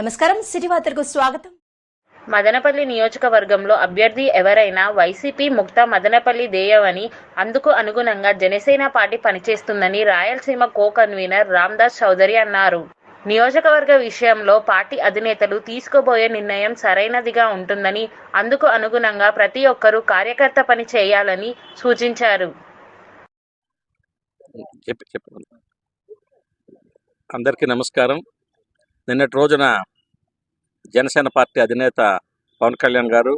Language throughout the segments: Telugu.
నమస్కారం సిటీ వార్తలకు స్వాగతం. మదనపల్లి నియోజకవర్గంలో అభ్యర్థి ఎవరైనా వైసీపీ ముక్త మదనపల్లి దేయవని అందుకు అనుగుణంగా జనసేన పార్టీ పనిచేస్తుందని రాయలసీమ కో కన్వీనర్ రామ్దాస్ చౌదరి అన్నారు. నియోజకవర్గ విషయంలో పార్టీ అధినేతలు తీసుకోబోయే నిర్ణయం సరైనదిగా ఉంటుందని అందుకు అనుగుణంగా ప్రతి ఒక్కరూ కార్యకర్త పని చేయాలని సూచించారు. అందరికీ నమస్కారం. నిన్నటి రోజున జనసేన పార్టీ అధినేత పవన్ కళ్యాణ్ గారు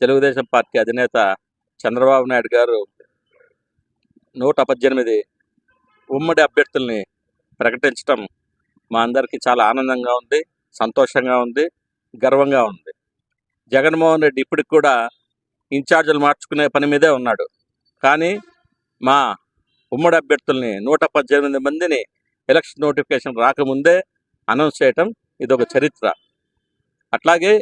తెలుగుదేశం పార్టీ అధినేత చంద్రబాబు నాయుడు గారు నూట పద్దెనిమిది ఉమ్మడి అభ్యర్థుల్ని ప్రకటించడం మా అందరికీ చాలా ఆనందంగా ఉంది సంతోషంగా ఉంది గర్వంగా ఉంది. జగన్మోహన్ రెడ్డి ఇప్పటికి కూడా ఇన్ఛార్జీలు మార్చుకునే పని మీదే ఉన్నాడు. కానీ మా ఉమ్మడి అభ్యర్థుల్ని నూట పద్దెనిమిది మందిని ఎలక్షన్ నోటిఫికేషన్ రాకముందే అనౌన్స్ చేయటం ఇది ఒక చరిత్ర. అట్లాగే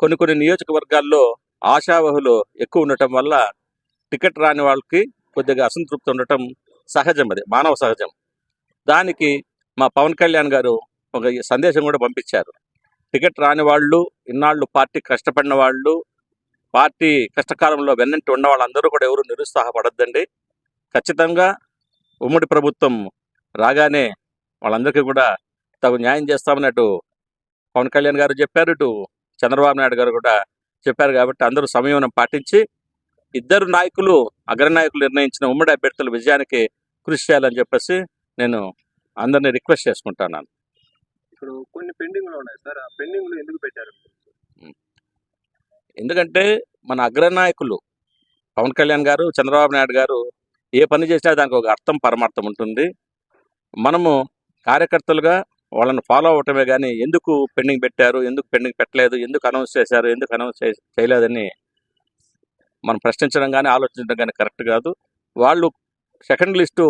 కొన్ని కొన్ని నియోజకవర్గాల్లో ఆశావహులు ఎక్కువ ఉండటం వల్ల టికెట్ రాని వాళ్ళకి కొద్దిగా అసంతృప్తి ఉండటం సహజం అది మానవ సహజం. దానికి మా పవన్ కళ్యాణ్ గారు ఒక సందేశం కూడా పంపించారు. టికెట్ రాని వాళ్ళు ఇన్నాళ్ళు పార్టీ కష్టపడిన వాళ్ళు పార్టీ కష్టకాలంలో వెన్నంటి ఉన్న వాళ్ళందరూ కూడా ఎవరు నిరుత్సాహపడద్దండి. ఖచ్చితంగా ఉమ్మడి ప్రభుత్వం రాగానే వాళ్ళందరికీ కూడా తగు న్యాయం చేస్తామన్నట్టు పవన్ కళ్యాణ్ గారు చెప్పారు ఇటు చంద్రబాబు నాయుడు గారు కూడా చెప్పారు కాబట్టి అందరూ సంయమనం పాటించి ఇద్దరు నాయకులు అగ్రనాయకులు నిర్ణయించిన ఉమ్మడి అభ్యర్థుల విజయానికి కృషి చేయాలని చెప్పేసి నేను అందరినీ రిక్వెస్ట్ చేసుకుంటున్నాను ఇప్పుడు కొన్ని పెండింగ్లో ఉన్నాయి సార్ ఆ ఎందుకు పెట్టారు? ఎందుకంటే మన అగ్రనాయకులు పవన్ కళ్యాణ్ గారు చంద్రబాబు నాయుడు గారు ఏ పని చేసినా దానికి ఒక అర్థం పరమార్థం ఉంటుంది. మనము కార్యకర్తలుగా వాళ్ళని ఫాలో అవటమే కానీ ఎందుకు పెండింగ్ పెట్టారు? ఎందుకు పెండింగ్ పెట్టలేదు? ఎందుకు అనౌన్స్ చేశారు? ఎందుకు అనౌన్స్ చేయలేదని మనం ప్రశ్నించడం కానీ ఆలోచించడం కానీ కరెక్ట్ కాదు. వాళ్ళు సెకండ్ లిస్టు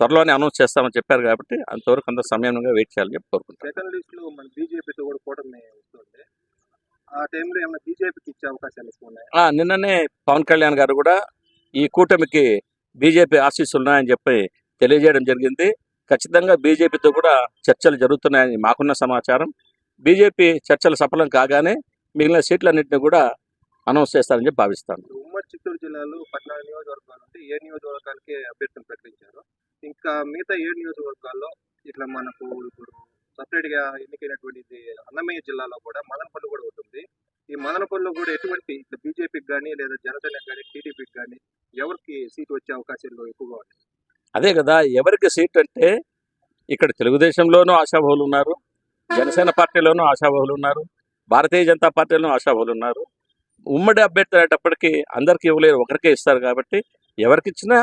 త్వరలోనే అనౌన్స్ చేస్తామని చెప్పారు కాబట్టి అంతవరకు అంత సమయంగా వెయిట్ చేయాలని చెప్పి కోరుకుంటాను సెకండ్ లిస్ట్లో మన బీజేపీతో కూడా కూటమి వస్తుంది ఆ టైంలో ఏమైనా బీజేపీకి ఇచ్చే అవకాశాలు ఎక్కువ ఉన్నాయి? ఆ, నిన్ననే పవన్ కళ్యాణ్ గారు కూడా ఈ కూటమికి బీజేపీ ఆశీస్సులు ఉన్నాయని చెప్పి తెలియజేయడం జరిగింది. ఖచ్చితంగా బీజేపీతో కూడా చర్చలు జరుగుతున్నాయని మాకున్న సమాచారం. బీజేపీ చర్చలు సఫలం కాగానే మిగిలిన సీట్లన్నింటినీ కూడా అనౌన్స్ చేస్తారని చెప్పి భావిస్తాను. ఉమ్మడి చిత్తూరు జిల్లాలో పద్నాలుగు నియోజకవర్గాలు ఉంటే ఏ నియోజకవర్గానికి అభ్యర్థులు ప్రకటించారు. ఇంకా మిగతా ఏడు నియోజకవర్గాల్లో ఇట్లా మనకు ఇప్పుడు సపరేట్గా ఎన్నికైనటువంటిది అన్నమయ్య జిల్లాలో కూడా మదనపల్లి కూడా ఉంటుంది ఈ మదనపల్లిలో కూడా ఎటువంటి ఇట్లా బీజేపీకి కానీ లేదా జనసేనకి కానీ టీడీపీకి కానీ ఎవరికి సీట్ వచ్చే అవకాశాలు ఎక్కువగా ఉన్నాయి? అదే కదా ఎవరికి సీట్ అంటే ఇక్కడ తెలుగుదేశంలోనూ ఆశాభావులు ఉన్నారు జనసేన పార్టీలోనూ ఆశాభావులు ఉన్నారు భారతీయ జనతా పార్టీలోనూ ఆశాభావులు ఉన్నారు. ఉమ్మడి అభ్యర్థి అనేటప్పటికీ అందరికీ ఇవ్వలేరు ఒకరికే ఇస్తారు కాబట్టి ఎవరికిచ్చినా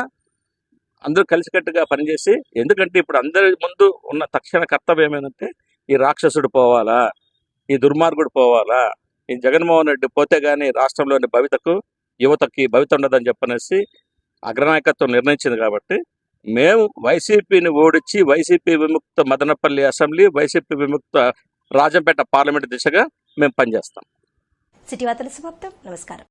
అందరూ కలిసికట్టుగా పనిచేసి ఎందుకంటే ఇప్పుడు అందరి ముందు ఉన్న తక్షణ కర్తవ్యం ఏంటంటే ఈ రాక్షసుడు పోవాలా ఈ దుర్మార్గుడు పోవాలా ఈ జగన్మోహన్ రెడ్డి పోతే కానీ రాష్ట్రంలోని భవితకు యువతకి భవిత ఉండదని చెప్పనేసి అగ్రనాయకత్వం నిర్ణయించింది కాబట్టి మేము వైసీపీని ఓడించి వైసీపీ విముక్త మదనపల్లి అసెంబ్లీ వైసీపీ విముక్త రాజంపేట పార్లమెంట్ దిశగా మేము పనిచేస్తాం. సిటీ వార్తల సమాప్తం. నమస్కారం.